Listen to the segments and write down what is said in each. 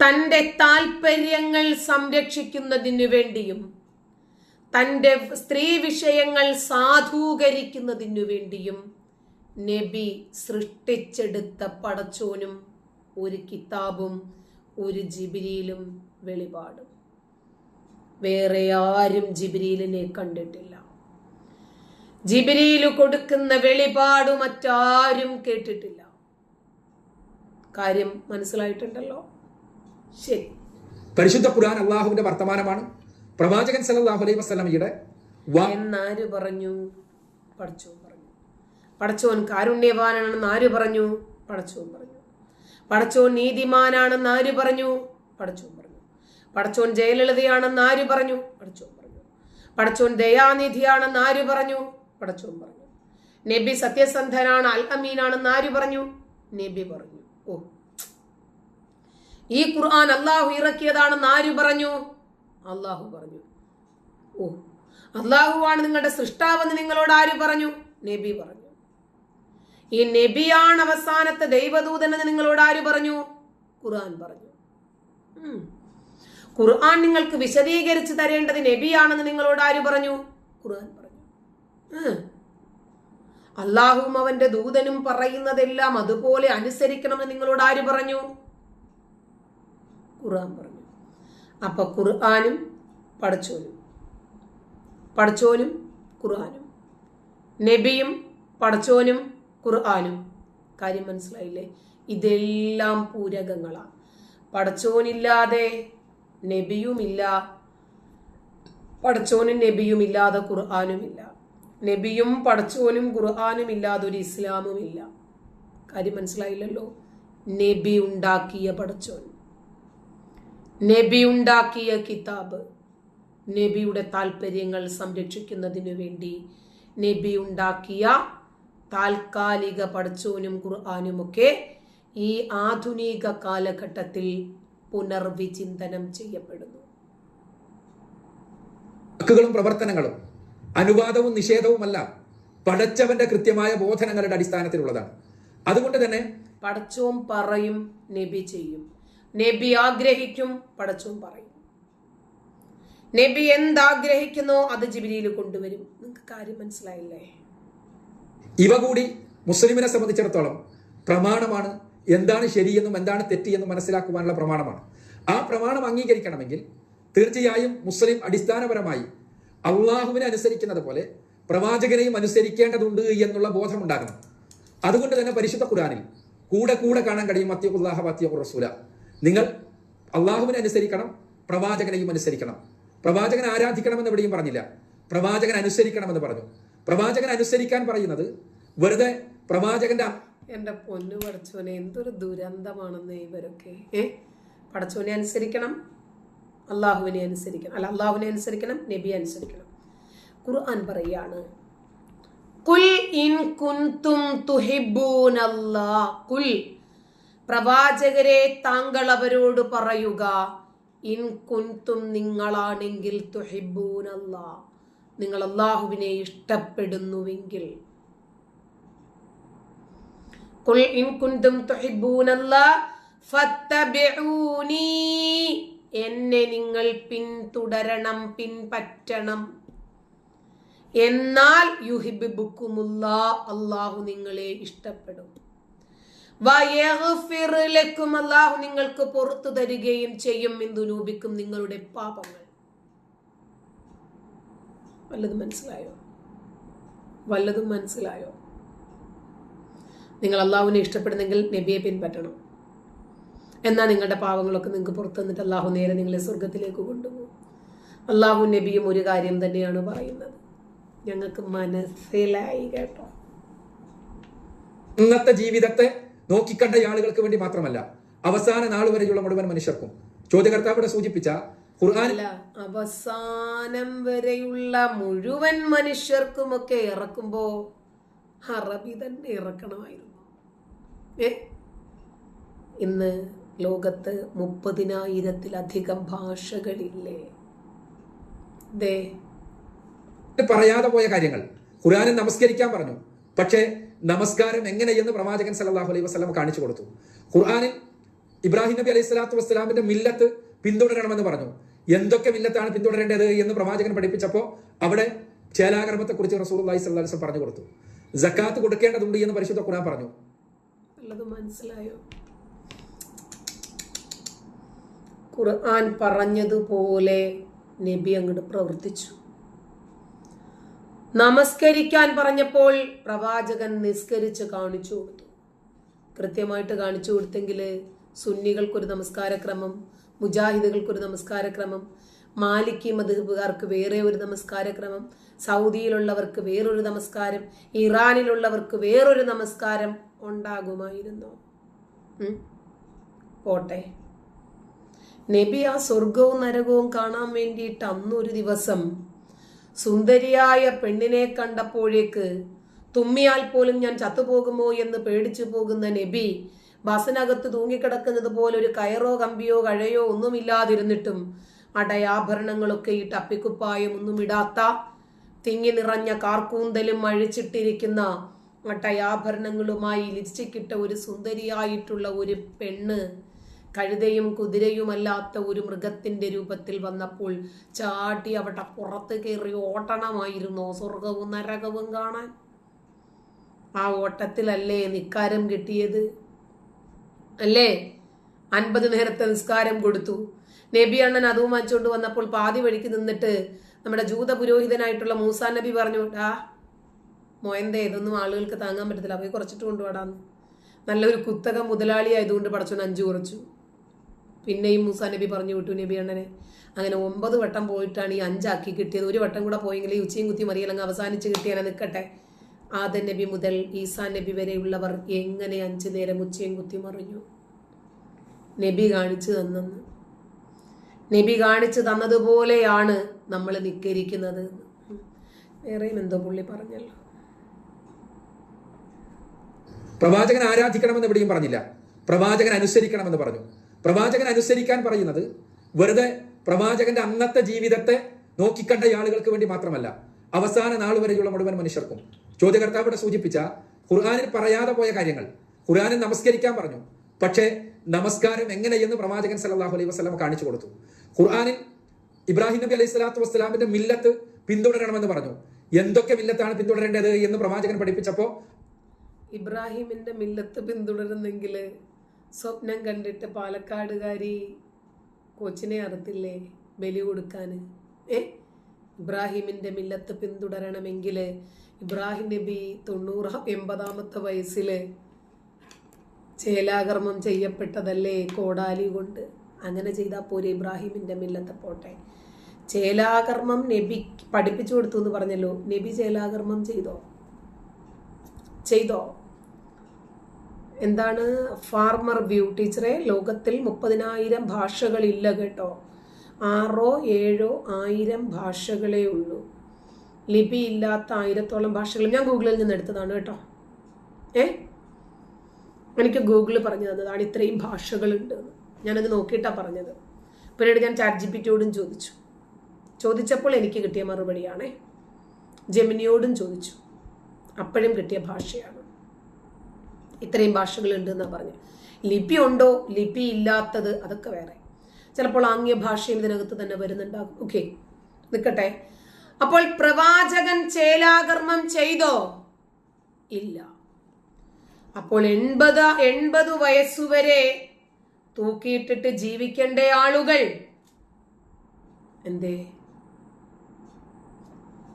തന്റെ താൽപ്പര്യങ്ങൾ സംരക്ഷിക്കുന്നതിനു വേണ്ടിയും തന്റെ സ്ത്രീ വിഷയങ്ങൾ സാധൂകരിക്കുന്നതിനു വേണ്ടിയും നബി സൃഷ്ടിച്ചെടുത്ത പടച്ചോനും ഒരു കിതാബും ഒരു ജിബിരിയിലും വെളിപാടും. വേറെ ആരും ജിബിരിയിലിനെ കണ്ടിട്ടില്ല. ജിബിരിയിൽ കൊടുക്കുന്ന വെളിപാട് മറ്റാരും കേട്ടിട്ടില്ല. കാര്യം മനസ്സിലായിട്ടുണ്ടല്ലോ? ശരി. പരിശുദ്ധ ഖുർആൻ അള്ളാഹുവിന്റെ വർത്തമാനമാണ്. പ്രവാചകൻ സല്ലല്ലാഹു അലൈഹി വസല്ലമയുടെ എന്നാര് പറഞ്ഞു? പടച്ചോൻ പറഞ്ഞു. പടച്ചോൻ കാരുണ്യവാനാണെന്ന് ആര് പറഞ്ഞു? പടച്ചോൻ പറഞ്ഞു. പടച്ചോൻ നീതിമാനാണെന്ന് ആര് പറഞ്ഞു? പടച്ചോൻ പറഞ്ഞു. പടച്ചോൻ ജയലളിതയാണെന്ന് ആര് പറഞ്ഞു? പടച്ചോൻ പറഞ്ഞു. പടച്ചോൻ ദയാനിധിയാണെന്ന് ആര് പറഞ്ഞു? പടച്ചോൻ പറഞ്ഞു. നബി സത്യസന്ധനാണ് അൽ അമീനാണെന്ന് ആര് പറഞ്ഞു? നബി പറഞ്ഞു. ഈ ഖുർആൻ അള്ളാഹു ഇറക്കിയതാണെന്ന് ആര് പറഞ്ഞു? അള്ളാഹു പറഞ്ഞു. ഓ അള്ളാഹുവാണ് നിങ്ങളുടെ സൃഷ്ടാവെന്ന് നിങ്ങളോട് ആര് പറഞ്ഞു? നബി പറഞ്ഞു. ഈ നബിയാണ് അവസാനത്തെ ദൈവദൂതൻ എന്ന് നിങ്ങളോട് ആര് പറഞ്ഞു? ഖുർആൻ പറഞ്ഞു. ഖുർആൻ നിങ്ങൾക്ക് വിശദീകരിച്ച് തരേണ്ടത് നബിയാണെന്ന് നിങ്ങളോട് ആര് പറഞ്ഞു? ഖുർആൻ പറഞ്ഞു. അള്ളാഹുവും അവന്റെ ദൂതനും പറയുന്നതെല്ലാം അതുപോലെ അനുസരിക്കണമെന്ന് നിങ്ങളോട് ആര് പറഞ്ഞു? ഖുർആൻ പറഞ്ഞു. അപ്പൊ ഖുർആാനും പടച്ചോനും പടച്ചോനും ഖുർആാനും. നബിയും പടച്ചോനും ഖുർആാനും. കാര്യം മനസ്സിലായില്ലേ? ഇതെല്ലാം പൂരകങ്ങളാണ് പടച്ചോനില്ലാതെ നബിയുമില്ല. പടച്ചോനും നബിയും ഇല്ലാതെ ഖുർആാനുമില്ല. നബിയും പടച്ചോനും ഖുർആാനും ഇല്ലാതെ ഒരു ഇസ്ലാമും ഇല്ല കാര്യം മനസ്സിലായില്ലല്ലോ? നബി ഉണ്ടാക്കിയ പടച്ചോൻ നബി ഉണ്ടാക്കിയ കിതാബ്. നബിയുടെ താല്പര്യങ്ങൾ സംരക്ഷിക്കുന്നതിനു വേണ്ടി നബി ഉണ്ടാക്കിയ താൽക്കാലിക പഠിച്ചോനും ഖുർആാനുമൊക്കെ ഈ ആധുനിക കാലഘട്ടത്തിൽ പുനർവിചിന്തനം ചെയ്യപ്പെടുന്നു. വാക്കുകളും പ്രവർത്തനങ്ങളും അനുവാദവും നിഷേധവുമല്ല പടച്ചവന്റെ കൃത്യമായ ബോധനങ്ങളുടെ അടിസ്ഥാനത്തിലുള്ളതാണ്. അതുകൊണ്ട് തന്നെ പടച്ചോൻ പറയും നബി ചെയ്യും. നബി ആഗ്രഹിക്കും പടച്ചും പറയും. നബി എന്താഗ്രഹിക്കുന്നോ അത് ജിബിലിയിൽ കൊണ്ടുവരും. നിങ്ങൾക്ക് കാര്യം മനസ്സിലായില്ലേ? ഇവ കൂടി മുസ്ലിമിനെ സംബന്ധിച്ചിടത്തോളം പ്രമാണമാണ്. എന്താണ് ശരിയെന്നും എന്താണ് തെറ്റിയെന്നും മനസ്സിലാക്കുവാനുള്ള പ്രമാണമാണ്. ആ പ്രമാണം അംഗീകരിക്കണമെങ്കിൽ തീർച്ചയായും മുസ്ലിം അടിസ്ഥാനപരമായി അള്ളാഹുവിനെ അനുസരിക്കുന്നത് പോലെ പ്രവാചകനെയും അനുസരിക്കേണ്ടതുണ്ട് എന്നുള്ള ബോധമുണ്ടാകണം. അതുകൊണ്ട് തന്നെ പരിശുദ്ധ ഖുറാനിൽ കൂടെ കൂടെ കാണാൻ കഴിയും അത്യഖുല്ലാഹ അത്യഖുർ റസൂല. നിങ്ങൾ അള്ളാഹുവിനെ അനുസരിക്കണം പ്രവാചകനെയും അനുസരിക്കണം. പ്രവാചകൻ ആരാധിക്കണമെന്ന് എവിടെയും പറഞ്ഞില്ല. പ്രവാചകൻ അനുസരിക്കണമെന്ന് പറഞ്ഞു. പ്രവാചകൻ അനുസരിക്കാൻ പറയുന്നത് വെറുതെ പ്രവാചകന്റെ എന്റെ പൊന്നു പടച്ചോനെ എന്തൊരു ദുരന്തമാണെന്ന് ഇവരൊക്കെ. ഏ? പടച്ചോനെ അനുസരിക്കണം അള്ളാഹുവിനെ അനുസരിക്കണം. അല്ല അള്ളാഹുവിനെ അനുസരിക്കണം നബിയെ അനുസരിക്കണം. ഖുർആൻ പറയാണ് കുൽ ഇൻ കുന്തും തുഹിബൂനല്ലാ കുൽ പ്രവാചകരെ താങ്കൾ അവരോട് പറയുക ഇൻ കുന്തും നിങ്ങളാണെങ്കിൽ നിങ്ങൾ അള്ളാഹുവിനെ ഇഷ്ടപ്പെടുന്നുവെങ്കിൽ. കുൽ ഇൻ എന്നെ നിങ്ങൾ പിന്തുടരണം പിൻപറ്റണം. എന്നാൽ യുഹിബിബുക്കുമുള്ള അള്ളാഹു നിങ്ങളെ ഇഷ്ടപ്പെടും. അള്ളാഹു നിങ്ങൾക്ക് പുറത്തു തരികയും ചെയ്യും എന്തുനൂപിക്കും നിങ്ങളുടെ പാപങ്ങൾ. വല്ലതും മനസ്സിലായോ? വല്ലതും മനസ്സിലായോ? നിങ്ങൾ അള്ളാഹുവിനെ ഇഷ്ടപ്പെടുന്നെങ്കിൽ നബിയെ പിൻപറ്റണം. എന്നാൽ നിങ്ങളുടെ പാവങ്ങളൊക്കെ നിങ്ങൾക്ക് പുറത്തു നിന്നിട്ട് അള്ളാഹു നേരെ നിങ്ങളെ സ്വർഗത്തിലേക്ക് കൊണ്ടുപോകും. അള്ളാഹു നബിയും ഒരു കാര്യം തന്നെയാണ് പറയുന്നത്. ഞങ്ങൾക്ക് മനസ്സിലായി കേട്ടോ. ഇന്നത്തെ ജീവിതത്തെ നോക്കിക്കണ്ട ആളുകൾക്ക് വേണ്ടി മാത്രമല്ല അവസാന നാൾ വരെയുള്ള മുഴുവൻ മനുഷ്യർക്കും. ചോദ്യകർത്താവിടെ സൂചിപ്പിച്ച ഖുർആൻ അവസാനം വരെയുള്ള മുഴുവൻ മനുഷ്യർക്കും ഒക്കെ ഇറക്കുമ്പോ അറബി തന്നെ ഇറക്കണമായിരുന്നു. ഏ? ഇന്ന് ലോകത്ത് മുപ്പതിനായിരത്തിലധികം ഭാഷകളില്ലേ? ദേ. പറയാതെ പോയ കാര്യങ്ങൾ. ഖുർആാനെ നമസ്കരിക്കാൻ പറഞ്ഞു. പക്ഷേ നമസ്കാരം എങ്ങനെയെന്ന് പ്രവാചകൻ സല്ലല്ലാഹു അലൈഹി വസല്ലം കാണിച്ചു കൊടുത്തു. ഖുർആാനിൽ ഇബ്രാഹിം നബി അലൈഹി സ്വലാത്തു വസ്സലാമിന്റെ മില്ലത്ത് പിന്തുടരണമെന്ന് പറഞ്ഞു. എന്തൊക്കെ മില്ലത്താണ് പിന്തുടരേണ്ടത് എന്ന് പ്രവാചകൻ പഠിപ്പിച്ചപ്പോൾ അവിടെ ചേലാകർമ്മത്തെ കുറിച്ച് റസൂൽ അള്ളഹി സ്വല്ലാസ് പറഞ്ഞു കൊടുത്തു. ജക്കാത്ത് കൊടുക്കേണ്ടതുണ്ട് എന്ന് പരിശുദ്ധ ഖുർആൻ പറഞ്ഞു. മനസ്സിലായോ? ഖുർആൻ പറഞ്ഞതുപോലെ നബി അങ്ങോട്ട് പ്രവർത്തിച്ചു. നമസ്കരിക്കാൻ പറഞ്ഞപ്പോൾ പ്രവാചകൻ നിസ്കരിച്ച് കാണിച്ചു കൊടുത്തു. കൃത്യമായിട്ട് കാണിച്ചു കൊടുത്തെങ്കിൽ സുന്നികൾക്കൊരു നമസ്കാരക്രമം മുജാഹിദുകൾക്കൊരു നമസ്കാരക്രമം മാലിക്കി മധുബുകാർക്ക് വേറെ ഒരു നമസ്കാരക്രമം സൗദിയിലുള്ളവർക്ക് വേറൊരു നമസ്കാരം ഇറാനിലുള്ളവർക്ക് വേറൊരു നമസ്കാരം ഉണ്ടാകുമായിരുന്നു. പോട്ടെ. നബി ആ സ്വർഗവും നരകവും കാണാൻ വേണ്ടിയിട്ട് അന്നൊരു ദിവസം സുന്ദരിയായ പെണ്ണിനെ കണ്ടപ്പോഴേക്ക് തുമ്മിയാൽ പോലും ഞാൻ ചത്തുപോകുമോ എന്ന് പേടിച്ചു പോകുന്ന നബി ബസിനകത്ത് തൂങ്ങിക്കിടക്കുന്നത് പോലെ ഒരു കയറോ കമ്പിയോ കഴയോ ഒന്നുമില്ലാതിരുന്നിട്ടും അടയാഭരണങ്ങളൊക്കെ ഈ ടപ്പിക്കുപ്പായം ഒന്നും ഇടാത്ത തിങ്ങി നിറഞ്ഞ കാർക്കൂന്തലും അഴിച്ചിട്ടിരിക്കുന്ന അടയാഭരണങ്ങളുമായി ലിപ്സ്റ്റിക്കിട്ട ഒരു സുന്ദരിയായിട്ടുള്ള ഒരു പെണ്ണ് കഴുതയും കുതിരയുമല്ലാത്ത ഒരു മൃഗത്തിന്റെ രൂപത്തിൽ വന്നപ്പോൾ ചാട്ടി അവിടെ പുറത്ത് കയറി ഓട്ടണമായിരുന്നോ. സ്വർഗവും നരകവും കാണാൻ. ആ ഓട്ടത്തിലല്ലേ നിക്കാരം കിട്ടിയത്? അല്ലേ? അൻപത് നേരത്തെ നിസ്കാരം കൊടുത്തു. നബി അണ്ണൻ അതും വാങ്ങിച്ചുകൊണ്ട് വന്നപ്പോൾ പാതി വഴിക്ക് നിന്നിട്ട് നമ്മുടെ ജൂത പുരോഹിതനായിട്ടുള്ള മൂസാ നബി പറഞ്ഞു ആ മോയന്തേ ഇതൊന്നും ആളുകൾക്ക് താങ്ങാൻ പറ്റത്തില്ല. അവയെ കുറച്ചിട്ട് കൊണ്ടുപോടാന്ന് നല്ലൊരു കുത്തക മുതലാളി ആയതുകൊണ്ട് പടച്ചോൻ അഞ്ചു കുറച്ചു. പിന്നെയും മൂസ നബി പറഞ്ഞു വിട്ടു നബി അണ്ണനെ. അങ്ങനെ ഒമ്പത് വട്ടം പോയിട്ടാണ് ഈ അഞ്ചാക്കി കിട്ടിയത്. ഒരു വട്ടം കൂടെ പോയെങ്കിൽ ഈ ഉച്ചയും കുത്തി മറിയലങ്ങ് അവസാനിച്ച് കിട്ടിയാൽ നിൽക്കട്ടെ. ആദൻ നബി മുതൽ ഈസാ നബി വരെയുള്ളവർ എങ്ങനെ അഞ്ച് നേരം ഉച്ചയും കുത്തി മറിഞ്ഞു നബി കാണിച്ചു തന്നെന്ന്. നബി കാണിച്ചു തന്നതുപോലെയാണ് നമ്മൾ നിക്കരിക്കുന്നത്. വേറെയും എന്തോ പുള്ളി പറഞ്ഞല്ലോ. പ്രവാചകൻ ആരാധിക്കണമെന്ന് എവിടെയും പറഞ്ഞില്ല. പ്രവാചകൻ അനുസരിക്കണമെന്ന് പറഞ്ഞു. പ്രവാചകൻ അനുസരിക്കാൻ പറയുന്നത് വെറുതെ പ്രവാചകന്റെ അന്നത്തെ ജീവിതത്തെ നോക്കിക്കണ്ട ആളുകൾക്ക് വേണ്ടി മാത്രമല്ല അവസാന നാൾ വരെയുള്ള മുഴുവൻ മനുഷ്യർക്കും. ചോദ്യകർത്താവ് ഇവിടെ സൂചിപ്പിച്ച ഖുർആാനിൽ പറയാതെ പോയ കാര്യങ്ങൾ. ഖുർആാനിൽ നമസ്കരിക്കാൻ പറഞ്ഞു. പക്ഷേ നമസ്കാരം എങ്ങനെയെന്ന് പ്രവാചകൻ സല്ലല്ലാഹു അലൈഹി വസ്ലാം കാണിച്ചു കൊടുത്തു. ഖുർആാനിൽ ഇബ്രാഹിം നബി അലൈഹി സ്വലാത്തു വസ്സലാമിന്റെ മില്ലത്ത് പിന്തുടരണമെന്ന് പറഞ്ഞു. എന്തൊക്കെ മില്ലത്താണ് പിന്തുടരേണ്ടത് എന്ന് പ്രവാചകൻ പഠിപ്പിച്ചപ്പോൾ ഇബ്രാഹിമിന്റെ മില്ലത്ത് പിന്തുടരുന്നെങ്കിൽ സ്വപ്നം കണ്ടിട്ട് പാലക്കാടുകാരി കൊച്ചിനെ അറുത്തില്ലേ? ബലി കൊടുക്കാൻ ഏ? ഇബ്രാഹിമിന്റെ മില്ലത്ത് പിന്തുടരണമെങ്കിൽ ഇബ്രാഹിം നബി തൊണ്ണൂറാം എൺപതാമത്തെ വയസ്സിൽ ചേലാകർമ്മം ചെയ്യപ്പെട്ടതല്ലേ കോടാലി കൊണ്ട്? അങ്ങനെ ചെയ്താൽ പോരെ ഇബ്രാഹിമിന്റെ മില്ലത്ത് പോട്ടെ. ചേലാകർമ്മം നബി പഠിപ്പിച്ചു കൊടുത്തു എന്ന് പറഞ്ഞല്ലോ. നബി ചേലാകർമ്മം ചെയ്തോ? ചെയ്തോ? എന്താണ്? ഫാർമർ വ്യൂ ടീച്ചറെ ലോകത്തിൽ മുപ്പതിനായിരം ഭാഷകളില്ല കേട്ടോ. ആറോ ഏഴോ ആയിരം ഭാഷകളേ ഉള്ളൂ. ലിപി ഇല്ലാത്ത ആയിരത്തോളം ഭാഷകൾ. ഞാൻ ഗൂഗിളിൽ നിന്ന് എടുത്തതാണ് കേട്ടോ. ഏ? എനിക്ക് ഗൂഗിൾ പറഞ്ഞു തന്നതാണ് ഇത്രയും ഭാഷകളുണ്ട്. ഞാനത് നോക്കിയിട്ടാണ് പറഞ്ഞത്. പിന്നീട് ഞാൻ ചാറ്റ് ജി ചോദിച്ചു. ചോദിച്ചപ്പോൾ എനിക്ക് കിട്ടിയ മറുപടിയാണേ. ജെമിനിയോടും ചോദിച്ചു. അപ്പോഴും കിട്ടിയ ഭാഷയാണ്. ഇത്രയും ഭാഷകളുണ്ട് എന്നാണ് പറഞ്ഞു. ലിപി ഉണ്ടോ? ലിപി ഇല്ലാത്തത് അതൊക്കെ വേറെ. ചിലപ്പോൾ ആംഗ്യ ഭാഷയും ഇതിനകത്ത് തന്നെ വരുന്നുണ്ടാകും. ഓക്കെ നിൽക്കട്ടെ. അപ്പോൾ പ്രവാചകൻ ചേലാകർമ്മം ചെയ്തോ? ഇല്ല. അപ്പോൾ എൺപത് എൺപത് വയസ്സുവരെ തൂക്കിയിട്ടിട്ട് ജീവിക്കേണ്ട ആളുകൾ എന്തേ?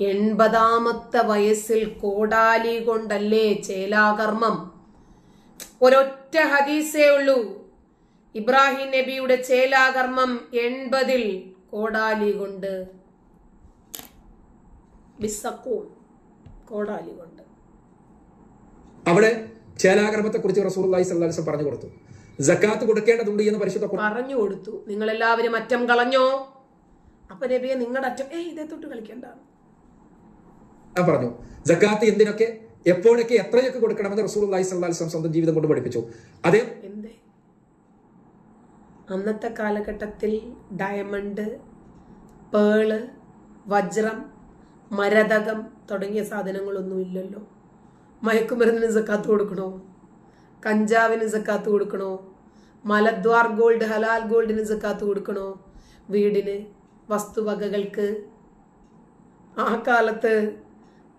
എൺപതാമത്തെ വയസ്സിൽ കോടാലി കൊണ്ടല്ലേ ചേലാകർമ്മം? ഒരൊറ്റ ഹദീസേ ഉള്ളൂ. ഇബ്രാഹിം നബിയുടെ ചേലാകർമ്മം എൺപതിൽ കോടാലി കൊണ്ട്. കോടാലി കൊണ്ട്. അവിടെ ചേലാകർമ്മത്തെ കുറിച്ച് സ്വലം പറഞ്ഞു കൊടുത്തു. ജക്കാത്ത് കൊടുക്കേണ്ടതുണ്ട് എന്ന് പരിശുദ്ധ പറഞ്ഞു കൊടുത്തു. നിങ്ങൾ എല്ലാവരും അറ്റം കളഞ്ഞോ? അപ്പൊ നബിയെ നിങ്ങളുടെ അറ്റം ഏ ഇതേ തൊട്ട് കളിക്കണ്ട. പറഞ്ഞു ജക്കാത്ത് എന്തിനൊക്കെ? എപ്പോഴൊക്കെ എത്രയൊക്കെ കൊടുക്കണമെന്ന് റസൂൽ അലൈഹി സ്വലം സ്വന്തം ജീവിതം കൊണ്ട് പഠിപ്പിച്ചു. അതേ അന്നത്തെ കാലഘട്ടത്തിൽ ഡയമണ്ട് പേൾ വജ്രം മരതകം തുടങ്ങിയ സാധനങ്ങളൊന്നും ഇല്ലല്ലോ. മയക്കുമരുന്നിന് സക്കാത്ത് കൊടുക്കണോ? കഞ്ചാവിന് സക്കാത്ത് കൊടുക്കണോ? മലദ്വാർ ഗോൾഡ് ഹലാൽ ഗോൾഡിന് സക്കാത്ത് കൊടുക്കണോ? വീടിന് വസ്തുവകകൾക്ക് ആ കാലത്ത്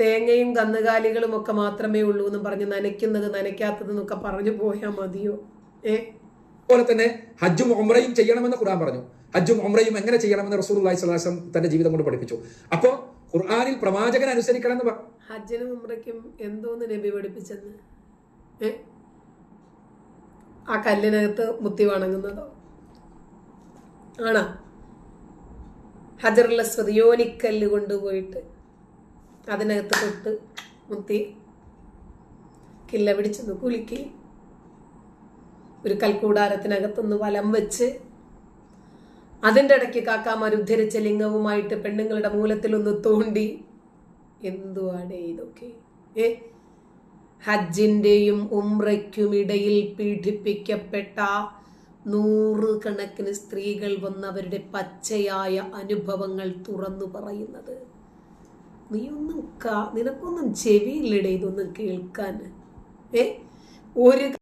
തേങ്ങയും കന്നുകാലികളും ഒക്കെ മാത്രമേ ഉള്ളൂ എന്ന് പറഞ്ഞ് നനയ്ക്കുന്നത് നനയ്ക്കാത്തതെന്നൊക്കെ പറഞ്ഞു പോയാൽ മതിയോ? ഏ? അതുപോലെ തന്നെ ഹജ്ജും ഒമ്രയും ചെയ്യണമെന്ന് ഖുർആൻ പറഞ്ഞു. ഹജ്ജും ഒമ്രയും എങ്ങനെ ചെയ്യണമെന്ന് റസൂൽ അള്ളഹി സ്വലാസം തന്റെ ജീവിതം കൊണ്ട് പഠിപ്പിച്ചു. അപ്പോ ഖുർആാനിൽ പ്രവാചകൻ അനുസരിക്കണം എന്ന് പറഞ്ഞു ഹജ്ജിനും ഉമ്രയ്ക്കും എന്തോന്ന് നബി പഠിപ്പിച്ചെന്ന്? ഏ? ആ കല്ലിനകത്ത് മുത്തി വണങ്ങുന്നതോ? ആണോ? ഹജറുള്ള സ്വതിയോനിക്കല്ല് കൊണ്ടുപോയിട്ട് അതിനകത്ത് തൊട്ട് മുത്തി കില്ല പിടിച്ചൊന്ന് കുലുക്കി ഒരു കൽക്കൂടാരത്തിനകത്തൊന്ന് വലം വെച്ച് അതിന്റെ ഇടയ്ക്ക് കാക്കാമാർ ഉദ്ധരിച്ച ലിംഗവുമായിട്ട് പെണ്ണുങ്ങളുടെ മൂലത്തിലൊന്ന് തോണ്ടി എന്തുവാടേ ഇതൊക്കെ? ഏ? ഹജ്ജിന്റെയും ഉംറയ്ക്കും ഇടയിൽ പീഡിപ്പിക്കപ്പെട്ട നൂറുകണക്കിന് സ്ത്രീകൾ വന്നവരുടെ പച്ചയായ അനുഭവങ്ങൾ തുറന്നു പറയുന്നത്. നീ ഒന്നും കാ നിനക്കൊന്നും ചെവിയില്ലടേ ഇതൊന്നും കേൾക്കാൻ. ഏ? ഒരു